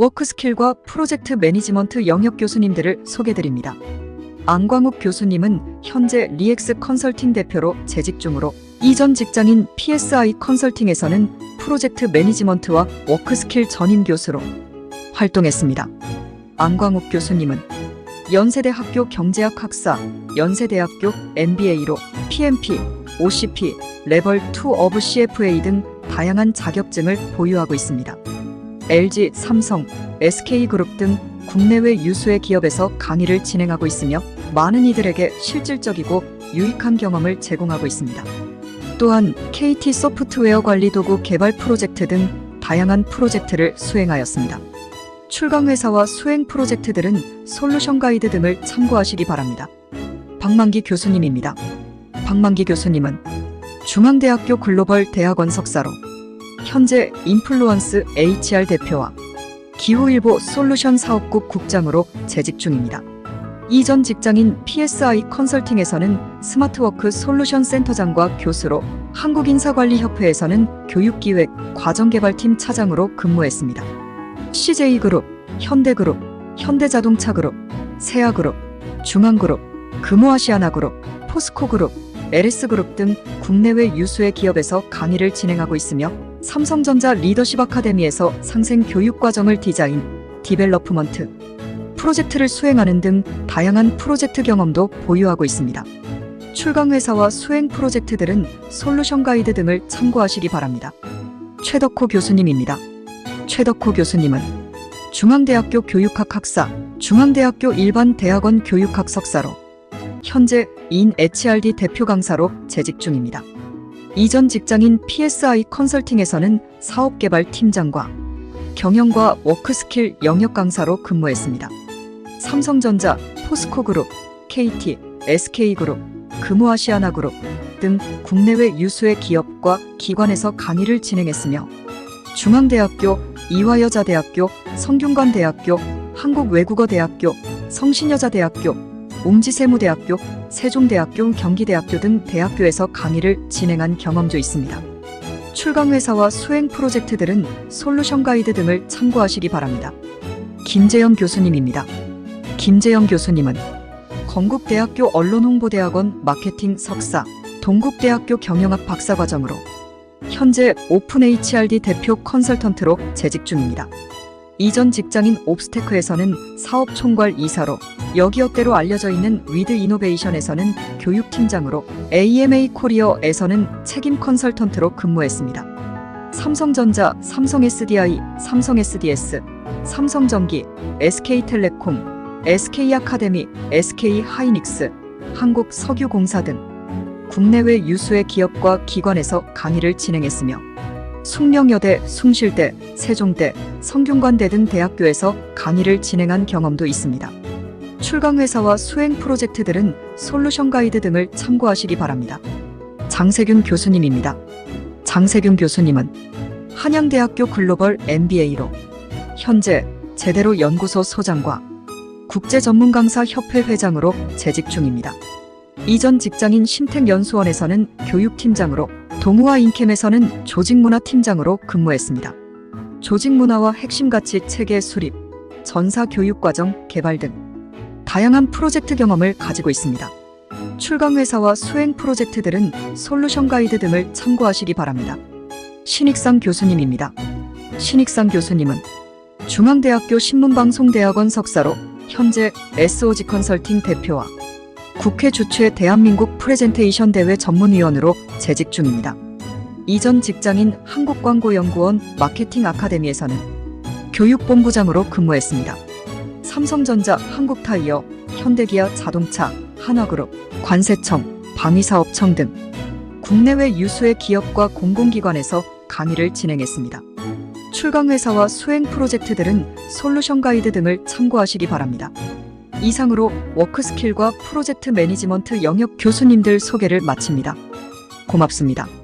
워크스킬과 프로젝트 매니지먼트 영역 교수님들을 소개드립니다. 안광욱 교수님은 현재 리엑스 컨설팅 대표로 재직 중으로 이전 직장인 PSI 컨설팅에서는 프로젝트 매니지먼트와 워크스킬 전임 교수로 활동했습니다. 안광욱 교수님은 연세대학교 경제학 학사, 연세대학교 MBA로 PMP, OCP, 레벨 2 오브 CFA 등 다양한 자격증을 보유하고 있습니다. LG, 삼성, SK그룹 등 국내외 유수의 기업에서 강의를 진행하고 있으며 많은 이들에게 실질적이고 유익한 경험을 제공하고 있습니다. 또한 KT 소프트웨어 관리 도구 개발 프로젝트 등 다양한 프로젝트를 수행하였습니다. 출강 회사와 수행 프로젝트들은 솔루션 가이드 등을 참고하시기 바랍니다. 박만기 교수님입니다. 박만기 교수님은 중앙대학교 글로벌 대학원 석사로 현재 인플루언스 HR 대표와 기후일보 솔루션 사업국 국장으로 재직 중입니다. 이전 직장인 PSI 컨설팅에서는 스마트워크 솔루션 센터장과 교수로 한국인사관리협회에서는 교육기획 과정개발팀 차장으로 근무했습니다. CJ그룹, 현대그룹, 현대자동차그룹, 세아그룹, 중앙그룹, 금호아시아나그룹, 포스코그룹, LS그룹 등 국내외 유수의 기업에서 강의를 진행하고 있으며 삼성전자 리더십 아카데미에서 상생 교육 과정을 디자인, 디벨로프먼트, 프로젝트를 수행하는 등 다양한 프로젝트 경험도 보유하고 있습니다. 출강 회사와 수행 프로젝트들은 솔루션 가이드 등을 참고하시기 바랍니다. 최덕호 교수님입니다. 최덕호 교수님은 중앙대학교 교육학 학사, 중앙대학교 일반대학원 교육학 석사로 현재 인 HRD 대표 강사로 재직 중입니다. 이전 직장인 PSI 컨설팅에서는 사업개발 팀장과 경영과 워크스킬 영역 강사로 근무했습니다. 삼성전자, 포스코그룹, KT, SK그룹, 금호아시아나그룹 등 국내외 유수의 기업과 기관에서 강의를 진행했으며 중앙대학교, 이화여자대학교, 성균관대학교, 한국외국어대학교, 성신여자대학교, 웅지세무대학교, 세종대학교, 경기대학교 등 대학교에서 강의를 진행한 경험도 있습니다. 출강 회사와 수행 프로젝트들은 솔루션 가이드 등을 참고하시기 바랍니다. 김재영 교수님입니다. 김재영 교수님은 건국대학교 언론홍보대학원 마케팅 석사, 동국대학교 경영학 박사과정으로 현재 오픈 HRD 대표 컨설턴트로 재직 중입니다. 이전 직장인 옵스테크에서는 사업 총괄 이사로 여기어때로 알려져 있는 위드 이노베이션에서는 교육팀장으로 AMA 코리어에서는 책임 컨설턴트로 근무했습니다. 삼성전자, 삼성 SDI, 삼성 SDS, 삼성전기, SK텔레콤, SK아카데미, SK하이닉스, 한국석유공사 등 국내외 유수의 기업과 기관에서 강의를 진행했으며 숙명여대, 숭실대, 세종대, 성균관대 등 대학교에서 강의를 진행한 경험도 있습니다. 출강 회사와 수행 프로젝트들은 솔루션 가이드 등을 참고하시기 바랍니다. 장세균 교수님입니다. 장세균 교수님은 한양대학교 글로벌 MBA로 현재 제대로 연구소 소장과 국제전문강사 협회 회장으로 재직 중입니다. 이전 직장인 심택연수원에서는 교육팀장으로 동우와 인캠에서는 조직문화팀장으로 근무했습니다. 조직문화와 핵심 가치 체계 수립, 전사 교육과정 개발 등 다양한 프로젝트 경험을 가지고 있습니다. 출강 회사와 수행 프로젝트들은 솔루션 가이드 등을 참고하시기 바랍니다. 신익상 교수님입니다. 신익상 교수님은 중앙대학교 신문방송대학원 석사로 현재 SOG 컨설팅 대표와 국회 주최 대한민국 프레젠테이션 대회 전문위원으로 재직 중입니다. 이전 직장인 한국광고연구원 마케팅 아카데미에서는 교육본부장으로 근무했습니다. 삼성전자, 한국타이어, 현대기아 자동차, 한화그룹, 관세청, 방위사업청 등 국내외 유수의 기업과 공공기관에서 강의를 진행했습니다. 출강 회사와 수행 프로젝트들은 솔루션 가이드 등을 참고하시기 바랍니다. 이상으로 워크스킬과 프로젝트 매니지먼트 영역 교수님들 소개를 마칩니다. 고맙습니다.